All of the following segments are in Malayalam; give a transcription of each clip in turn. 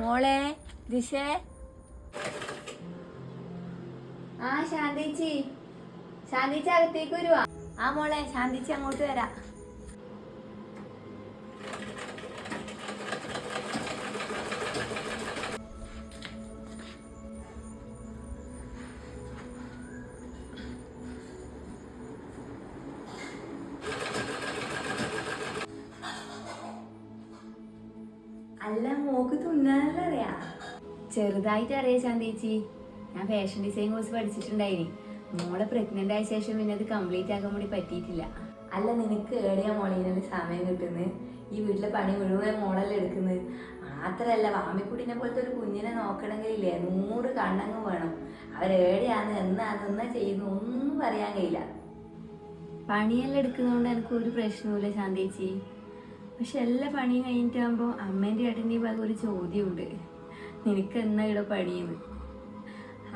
മോളെ ദിശേ. ആ ശാന്തിച്ചി. ശാന്തിച്ചി അകത്തേക്ക് വരുവാ. ആ മോളെ ശാന്തിച്ചി അങ്ങോട്ട് വരാം. തുന്നാനല്ല അറിയാ ചെറുതായിട്ട് അറിയാം ശാന്തേച്ചി ഞാൻ ഫാഷൻ ഡിസൈൻ കോഴ്സ് പഠിച്ചിട്ടുണ്ടായിനി. മോളെ പ്രഗ്നന്റ് ആയ ശേഷം പിന്നെ അത് കംപ്ലീറ്റ് ആക്കാൻ വേണ്ടി പറ്റിയിട്ടില്ല. അല്ല നിനക്ക് ഏടെയാ മോളെ ഇതിനൊരു സമയം കിട്ടുന്നത് ഈ വീട്ടിലെ പണി മുഴുവൻ മോളല്ലേ എടുക്കുന്നത് മാത്രല്ല വാമിക്കുട്ടിനെ പോലത്തെ ഒരു കുഞ്ഞിനെ നോക്കണമെങ്കിലില്ലേ നൂറ് കണ്ണങ്ങ് വേണം. അവരേടെയാന്ന് എന്നാന്ന് എന്നാ ചെയ്യുന്നു ഒന്നും പറയാൻ കഴിയില്ല. പണിയെല്ലാം എടുക്കുന്നതുകൊണ്ട് എനിക്ക് ഒരു പ്രശ്നവുമില്ല ശാന്തേച്ചി പക്ഷെ എല്ലാ പണിയും കഴിഞ്ഞിട്ടാകുമ്പോൾ അമ്മേന്റെ ഏട്ടന്റെയും ഭാഗം ഒരു ചോദ്യമുണ്ട്. നിനക്ക് എന്നാ ഇവിടെ പണിയെന്ന്?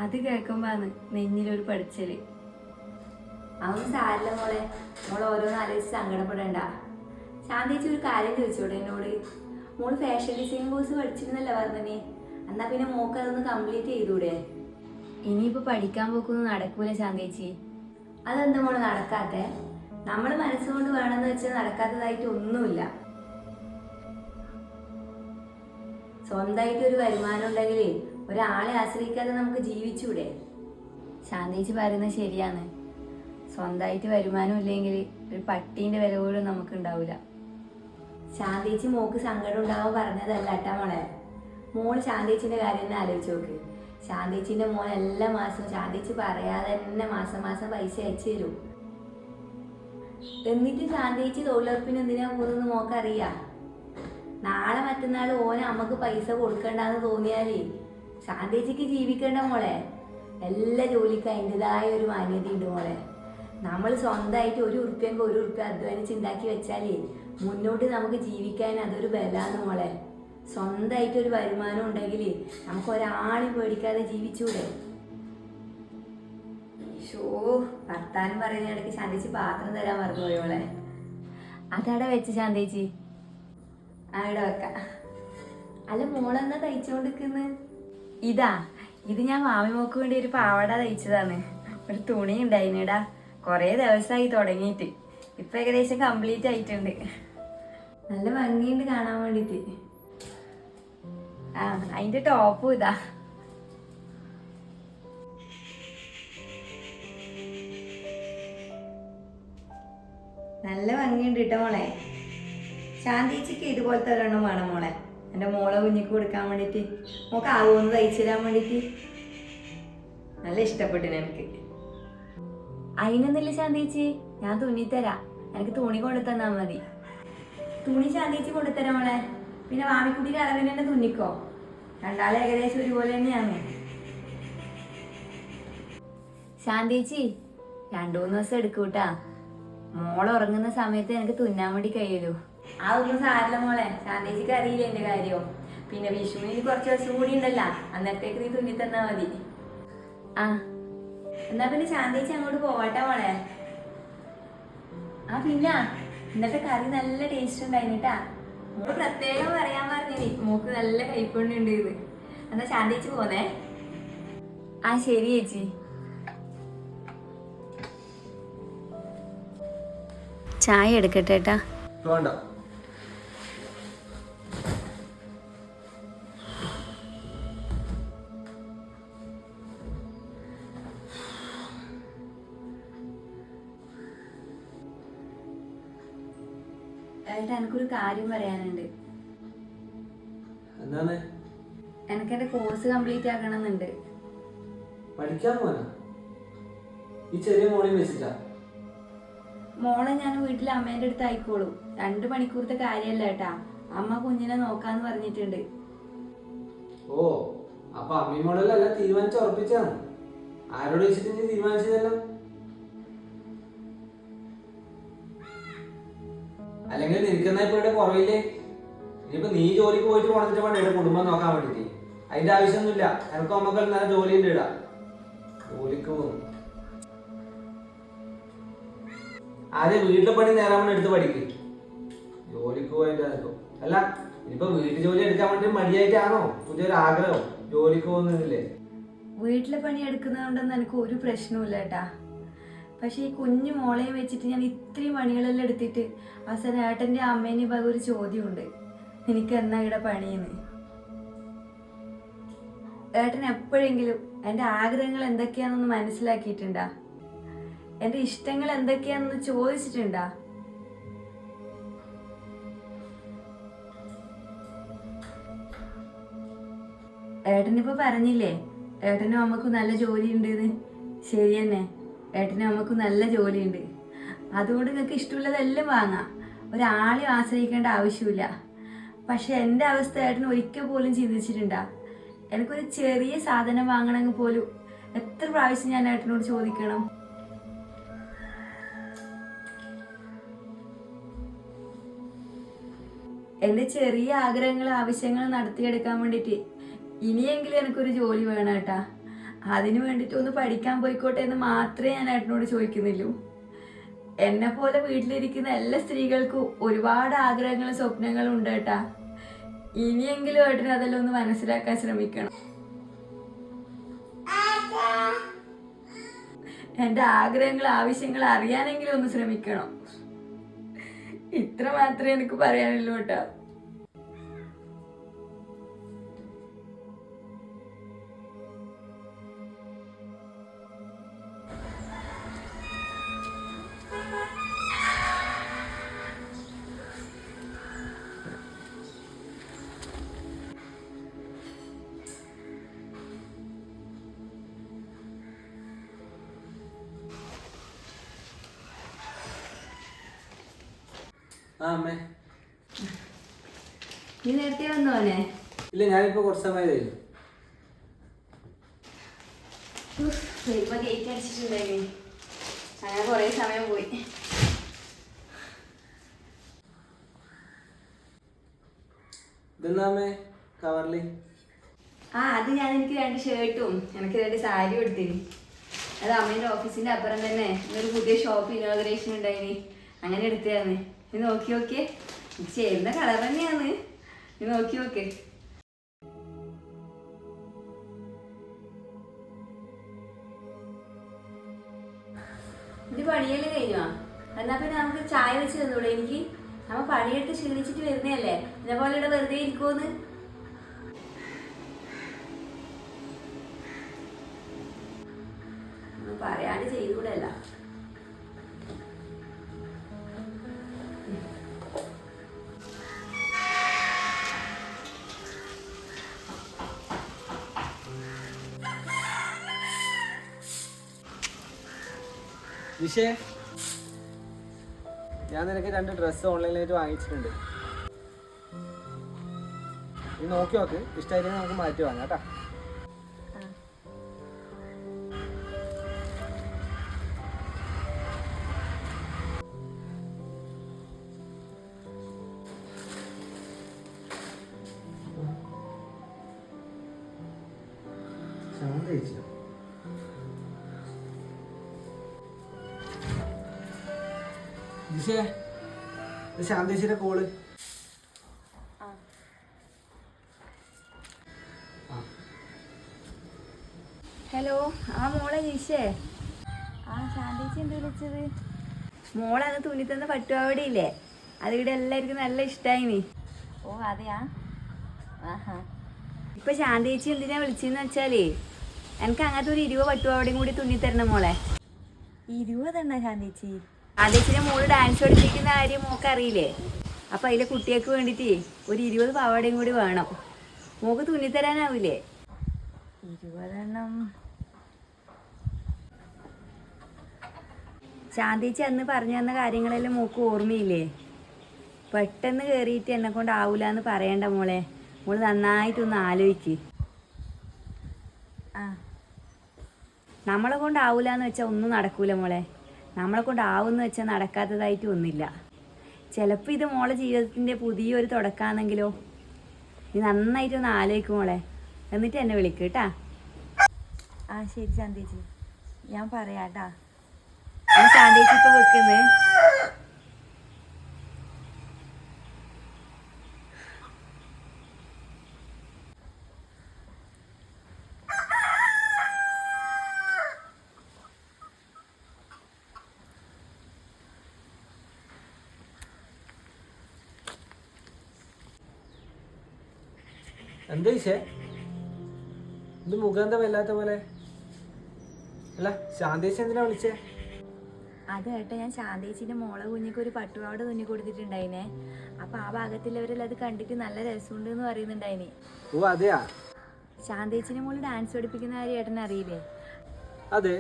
അത് കേൾക്കുമ്പോഴാണ് നെഞ്ഞിലൊരു പഠിച്ചൽ അവൻ സാരില്ല മോളെ. മോളെ ഓരോന്ന് ആലോചിച്ച് സങ്കടപ്പെടണ്ട. ശാന്തിച്ച് ഒരു കാര്യം ചോദിച്ചോടെ എന്നോട്? മോൾ ഫാഷൻ ഡിസൈൻ കോഴ്സ് പഠിച്ചിരുന്നല്ല പറഞ്ഞേ എന്നാ പിന്നെ മോക്ക് അതൊന്ന് കംപ്ലീറ്റ് ചെയ്തൂടെ? ഇനിയിപ്പോൾ പഠിക്കാൻ പോക്കൊന്നും നടക്കൂല ശാന്തിച്ചി അതെന്താ മോൾ നടക്കാത്തെ? നമ്മൾ മനസ്സുകൊണ്ട് വേണമെന്ന് വെച്ചാൽ നടക്കാത്തതായിട്ട് ഒന്നുമില്ല. സ്വന്തമായിട്ട് ഒരു വരുമാനം ഉണ്ടെങ്കിൽ ഒരാളെ ആശ്രയിക്കാതെ നമുക്ക് ജീവിച്ചൂടെ? ശാന്തിച്ച് പറയുന്നത് ശരിയാണ്. സ്വന്തമായിട്ട് വരുമാനം ഇല്ലെങ്കിൽ ഒരു പട്ടീന്റെ വില പോലും നമുക്ക് ഉണ്ടാവില്ല ശാന്തിച്ച് മോക്ക് സങ്കടം ഉണ്ടാവാൻ പറഞ്ഞതല്ല കേട്ടാ മോളെ. മോൾ ശാന്തിച്ചിന്റെ കാര്യം തന്നെ ആലോചിച്ച് നോക്ക്. ശാന്തിച്ചിന്റെ മോൻ എല്ലാ മാസവും ശാന്തിച്ച് പറയാതെ തന്നെ മാസം മാസം പൈസ അയച്ചു തരും. എന്നിട്ട് ശാന്തിച്ച് തൊഴിലുറപ്പിന് എന്തിനാ പോകുന്നത് മോക്കറിയാം. നാളെ മറ്റന്നാൾ ഓന അമ്മയ്ക്ക് പൈസ കൊടുക്കണ്ടെന്ന് തോന്നിയാലേ ശാന്തേച്ചിക്ക് ജീവിക്കണ്ട മോളെ. എല്ലാ ജോലിക്കും അതിന്റെതായ ഒരു മാന്യതയുണ്ട് മോളെ. നമ്മൾ സ്വന്തമായിട്ട് ഒരു ഉറുപ്പ്യങ്ക് ഒരു ഉറുപ്പ്യ അധ്വാനിച്ച് ഉണ്ടാക്കി വെച്ചാലേ മുന്നോട്ട് നമുക്ക് ജീവിക്കാൻ അതൊരു ബലാന്ന് മോളെ. സ്വന്തമായിട്ട് ഒരു വരുമാനം ഉണ്ടെങ്കിൽ നമുക്ക് ഒരാളും പേടിക്കാതെ ജീവിച്ചൂടെ? ഷോ വർത്താനം പറയുന്ന ഇടയ്ക്ക് ശാന്തേച്ചി പാത്രം തരാൻ മറന്നുപോയോളെ അതവിടെ വെച്ച് ശാന്തേച്ചി. അവിടെ അല്ല മോളെന്നാ തയ്ച്ചോണ്ടിരിക്കുന്നത് ഇതാ ഇത് ഞാൻ മാമി മോക്ക് വേണ്ടി ഒരു പാവാട തയ്ച്ചതാണ്. ഒരു തുണി ഉണ്ടായിനിടാ. കുറേ ദിവസമായി തുടങ്ങിയിട്ട്. ഇപ്പൊ ഏകദേശം കംപ്ലീറ്റ് ആയിട്ടുണ്ട്. നല്ല ഭംഗിയുണ്ട് കാണാൻ വേണ്ടിട്ട് ആ അതിന്റെ ടോപ്പും ഇതാ. നല്ല ഭംഗിയുണ്ട് കേട്ടോ മോളെ. ശാന്തിച്ചിക്ക് ഇതുപോലത്തെ ഒരെണ്ണം വേണം മോളെ. എന്റെ മോളെ കുഞ്ഞിക്ക് കൊടുക്കാൻ വേണ്ടിയിട്ട്. മോക്ക് ആവുമെന്ന് തയ്ച്ചു തരാൻ വേണ്ടിയിട്ട്. നല്ല ഇഷ്ടപ്പെട്ടു എനിക്ക്. അതിനൊന്നുമില്ല ശാന്തിച്ചി. ഞാൻ തുന്നിത്തരാം എനിക്ക് തുണി കൊണ്ടു തന്നാൽ മതി. തുണി ശാന്തിച്ചി കൊണ്ടുതരാം മോളെ. പിന്നെ വാമിക്കുട്ടിയുടെ അളവിന് തന്നെ തുന്നിക്കോ. രണ്ടാളെ ഏകദേശം ഒരുപോലെ തന്നെയാണ്. ശാന്തിച്ചി രണ്ടു മൂന്ന് ദിവസം എടുക്കൂട്ടാ മോൾ ഉറങ്ങുന്ന സമയത്ത് എനിക്ക് തുന്നാൻ വേണ്ടി കഴിയലൂ ആ ഒന്നും സാരില്ല മോളെ. ശാന്തേച്ചിക്ക് അറിയില്ല എന്റെ കാര്യം. പിന്നെ വിഷുവിന് കുറച്ച് ദിവസം കൂടി ഉണ്ടല്ലോ. അന്നത്തേക്ക് നീ തുന്നി തന്നാ മതി. ആ. എന്നാ പിന്നെ ശാന്തേച്ചി അങ്ങോട്ട് പോവാട്ടെ മോളെ. ആ പിന്നെ ഇന്നത്തെ കറി നല്ല ടേസ്റ്റ് ഉണ്ടായിട്ടാ മോൾ പ്രത്യേകം പറയാൻ പറഞ്ഞേ മോക്ക് നല്ല കൈപ്പുണ്യുണ്ട് ഇത്. എന്നാ ശാന്തേച്ചി പോന്നേ. ആ ശരി ചേച്ചി. ചായ എടുക്കട്ടെ ഏട്ടാ വേണ്ട. ഏട്ടാ എനിക്കൊരു കാര്യം പറയാനുണ്ട്. എന്താണ്? എനിക്ക് എന്റെ കോഴ്സ് കംപ്ലീറ്റ് ആക്കണമെന്നുണ്ട്. പഠിക്കാൻ പോനാ ഈ ചെറിയ മോളിൽ വെച്ചിട്ടാ മോളെ ഞാൻ വീട്ടിൽ അമ്മേന്റെ അടുത്ത് ആയിക്കോളും. രണ്ട് മണിക്കൂറത്തെ കാര്യമല്ല ഏട്ടാ. അമ്മ കുഞ്ഞിനെ നോക്കാന്ന് പറഞ്ഞിട്ടുണ്ട്. ഓ അപ്പൊ അമ്മി മോളല്ല തീരുമാനിച്ച് ഉറപ്പിച്ചാണ് ആരോട് വെച്ചിട്ട് നീ തീരുമാനിച്ചതല്ല? അല്ലെങ്കിൽ നിൽക്കുന്ന ഇപ്പൊ ഇവിടെ കുറവില്ലേ? ഇനിയിപ്പോ നീ ജോലിക്ക് പോയിട്ട് പോണിട്ട് വേണം ഇവിടെ കുടുംബം നോക്കാൻ വേണ്ടിട്ട്. അതിന്റെ ആവശ്യമൊന്നുമില്ല. എനക്ക് നമുക്ക് നല്ല ജോലി ഉണ്ട് ഇടാ ജോലിക്ക് പോകും. ആദ്യം വീട്ടിലെ പണി നേരാമണം എടുത്ത് പഠിക്ക്. ജോലിക്ക് പോയിട്ട് അല്ല ഇപ്പൊ വീട്ടു ജോലി എടുക്കാൻ വേണ്ടി മടിയായിട്ടാണോ? പുതിയൊരു ആഗ്രഹം. ജോലിക്ക് പോകുന്നില്ലേ വീട്ടിലെ പണി എടുക്കുന്നതുകൊണ്ടൊന്നും എനിക്ക് ഒരു പ്രശ്നവും ഇല്ല ഏട്ടാ. പക്ഷെ ഈ കുഞ്ഞു മോളെ വെച്ചിട്ട് ഞാൻ ഇത്രയും പണികളെല്ലാം എടുത്തിട്ട് അവസാനം ഏട്ടന്റെ അമ്മേനെ ഭാഗം ഒരു ചോദ്യമുണ്ട്. എനിക്ക് എന്നാ ഇവിടെ പണിയെന്ന്? ഏട്ടൻ എപ്പോഴെങ്കിലും എന്റെ ആഗ്രഹങ്ങൾ എന്തൊക്കെയാണെന്ന് മനസ്സിലാക്കിയിട്ടുണ്ടാ? എന്റെ ഇഷ്ടങ്ങൾ എന്തൊക്കെയാണെന്ന് ചോദിച്ചിട്ടുണ്ടാ? ഏട്ടനിപ്പോ പറഞ്ഞില്ലേ ഏട്ടനും അമ്മക്കും നല്ല ജോലി ഉണ്ടെന്ന് ശരി തന്നെ ഏട്ടനും നമുക്ക് നല്ല ജോലിയുണ്ട്. അതുകൊണ്ട് നിങ്ങൾക്ക് ഇഷ്ടമുള്ളതെല്ലാം വാങ്ങാം. ഒരാളെയും ആശ്രയിക്കേണ്ട ആവശ്യമില്ല. പക്ഷെ എന്റെ അവസ്ഥ ഏട്ടന് ഒരിക്കൽ പോലും ചിന്തിച്ചിട്ടുണ്ടാ. എനിക്കൊരു ചെറിയ സാധനം വാങ്ങണമെങ്കിൽ പോലും എത്ര പ്രാവശ്യം ഞാൻ ഏട്ടനോട് ചോദിക്കണം? എന്റെ ചെറിയ ആഗ്രഹങ്ങൾ ആവശ്യങ്ങൾ നടത്തിയെടുക്കാൻ വേണ്ടിയിട്ട് ഇനിയെങ്കിലും എനിക്കൊരു ജോലി വേണം ഏട്ടാ. അതിന് വേണ്ടിയിട്ട് ഒന്ന് പഠിക്കാൻ പോയിക്കോട്ടെ എന്ന് മാത്രമേ ഞാൻ ഏട്ടനോട് ചോദിക്കുന്നുള്ളൂ. എന്നെ പോലെ വീട്ടിലിരിക്കുന്ന എല്ലാ സ്ത്രീകൾക്കും ഒരുപാട് ആഗ്രഹങ്ങളും സ്വപ്നങ്ങളും ഉണ്ട് കേട്ടാ ഇനിയെങ്കിലും ഏട്ടന് അതെല്ലാം ഒന്ന് മനസ്സിലാക്കാൻ ശ്രമിക്കണം. എന്റെ ആഗ്രഹങ്ങൾ ആവശ്യങ്ങൾ അറിയാനെങ്കിലും ഒന്ന് ശ്രമിക്കണം. ഇത്ര മാത്രമേ എനിക്ക് പറയാനുള്ളൂ കേട്ടോ അമ്മേ. നീ നേരത്തെ വന്നോനെ ഇല്ല ഞാനിപ്പോ കുറച്ച് സമയം കഴിഞ്ഞു. ഇപ്പൊ ഗേറ്റ് അടിച്ചിട്ടുണ്ടായി അങ്ങനെ കുറെ സമയം പോയി. കവറിൽ. ആ അത് ഞാൻ എനിക്ക് രണ്ട് ഷർട്ടും എനിക്ക് രണ്ട് സാരിയും എടുത്തിരുന്നു അത് അമ്മേന്റെ ഓഫീസിന്റെ അപ്പുറം തന്നെ. ഇന്നൊരു പുതിയ ഷോപ്പ് ഇനോഗ്രേഷൻ ഉണ്ടായിനി. അങ്ങനെ എടുത്തതാണ്. നീ നോക്കി നോക്കിയേ. ചേരുന്ന കളർ തന്നെയാണ്. നീ നോക്കി നോക്കേ. ഇത് പണിയെല്ലാം കഴിഞ്ഞോ? എന്നാ പിന്നെ നമുക്ക് ചായ വെച്ച് തന്നൂടെ എനിക്ക്? നമ്മ പണിയെടുത്ത് ക്ഷീണിച്ചിട്ട് വരുന്നതല്ലേ? എന്നെ പോലെ ഇവിടെ വെറുതെ ഇരിക്കുമെന്ന് പറയാണ്ട് ചെയ്തുകൂടല്ല വിഷേ. ഞാൻ നിനക്ക് രണ്ട് ഡ്രസ്സ് ഓൺലൈനായിട്ട് വാങ്ങിച്ചിട്ടുണ്ട്. നീ നോക്കി നോക്ക്. ഇഷ്ടമായിട്ട് നമുക്ക് മാറ്റി വാങ്ങാം കേട്ടാ. ശാന്തയിച്ചോ ശാന്തേച്ചിയുടെ കോൾ ഹലോ ആ. മോളെ ജീഷേ. ആ ശാന്തേച്ചി എന്ത് വിളിച്ചത്? മോളന്ന് തുണി തന്ന പട്ടുപാവടി ഇല്ലേ ഇവിടെ എല്ലാവർക്കും നല്ല ഇഷ്ടമായി ഓ അതെയാ? ആഹാ. ഇപ്പൊ ശാന്തേച്ചി എന്തിനാ വിളിച്ചെന്ന് വെച്ചാലേ എനിക്ക് അങ്ങനത്തെ ഒരു ഇരുപത് പട്ടുപാവടിയും കൂടി തുന്നി തരണം മോളെ. ഇരുപതെണ്ണ ശാന്തേച്ചി ശാന്തേച്ചിനെ മോൾ ഡാൻസ് പഠിപ്പിക്കുന്ന കാര്യം മോക്ക് അറിയില്ലേ? അപ്പൊ അതിലെ കുട്ടികൾക്ക് വേണ്ടിയിട്ട് ഒരു ഇരുപത് പാവാടയും കൂടി വേണം. മോക്ക് തുന്നി തരാനാവില്ലേ ഇരുപതെണ്ണം ശാന്തിച്ച് അന്ന് പറഞ്ഞു തന്ന കാര്യങ്ങളെല്ലാം മോക്ക് ഓർമ്മയില്ലേ? പെട്ടെന്ന് കയറിയിട്ട് എന്നെ കൊണ്ട് ആവൂല എന്ന് പറയണ്ട മോളെ. മോൾ നന്നായിട്ടൊന്ന് ആലോചിക്ക് ആ. നമ്മളെ കൊണ്ട് ആവൂല എന്ന് വെച്ചാൽ ഒന്നും നടക്കൂല മോളെ. നമ്മളെ കൊണ്ട് ആവുമെന്ന് വെച്ചാൽ നടക്കാത്തതായിട്ട് ഒന്നില്ല ചിലപ്പോൾ ഇത് മോളെ ജീവിതത്തിന്റെ പുതിയൊരു തുടക്കാന്നെങ്കിലോ? നീ നന്നായിട്ടൊന്ന് ആലോചിക്കും മോളെ. എന്നിട്ട് എന്നെ വിളിക്കും കേട്ടാ. ആ ശരി ശാന്തേച്ചി ഞാൻ പറയാട്ടാ. ഞാൻ ശാന്തേച്ചി ഇപ്പൊ വെക്കുന്നേ എന്താ വിഷയ ഇത് മുഖം വല്ലാത്ത പോലെ. അല്ല ശാന്തേശ് എന്തിനാ വിളിച്ചേ? അത് കേട്ടോ ഞാൻ ശാന്തേച്ചിന്റെ മോളെ കുഞ്ഞിക്ക് ഒരു പട്ടുപാട് തുന്നി കൊടുത്തിട്ടുണ്ടായിനെ. അപ്പൊ ആ ഭാഗത്തുള്ളവരെല്ലാം അത് കണ്ടിട്ട് നല്ല രസമുണ്ട് എന്ന് പറയുന്നുണ്ടായിനെ. ഓ അതെയാ? ശാന്തേച്ചിന്റെ മോൾ ഡാൻസ് പഠിപ്പിക്കുന്ന കാര്യം ഏട്ടനെ അറിയില്ലേ? അതെ.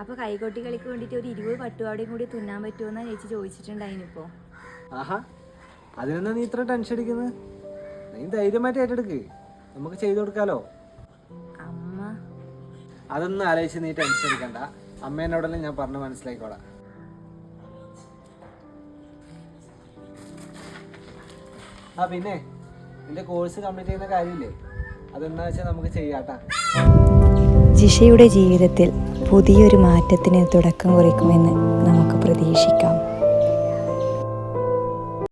അപ്പൊ കൈകൊട്ടികളിക്ക് വേണ്ടിട്ട് ഒരു ഇരുപത് പട്ടുപാടയും കൂടി തുന്നാൻ പറ്റുമോന്നാ ചേച്ചി ചോദിച്ചിട്ടുണ്ടായിനിപ്പോ. ആഹാ അതിനെന്താ നീ ഇത്ര ടെൻഷൻ അടിക്കുന്നത് നീ ധൈര്യമായിട്ട് ഏറ്റെടുക്ക്. നമുക്ക് ചെയ്തു കൊടുക്കാലോ. അമ്മ. അതൊന്നും ആലോചിച്ച് നീ ടെൻഷൻ അടിക്കണ്ട. അമ്മേനോടെല്ലാം ഞാൻ പറഞ്ഞു മനസ്സിലാക്കിക്കോളാം. ആ പിന്നെ നിന്റെ കോഴ്സ് കംപ്ലീറ്റ് ചെയ്യുന്ന കാര്യമില്ലേ? അതെന്താ വെച്ചാൽ നമുക്ക് ചെയ്യാട്ടാ. ജിഷയുടെ ജീവിതത്തിൽ പുതിയൊരു മാറ്റത്തിന് തുടക്കം കുറിക്കുമെന്ന് നമുക്ക് പ്രതീക്ഷിക്കാം.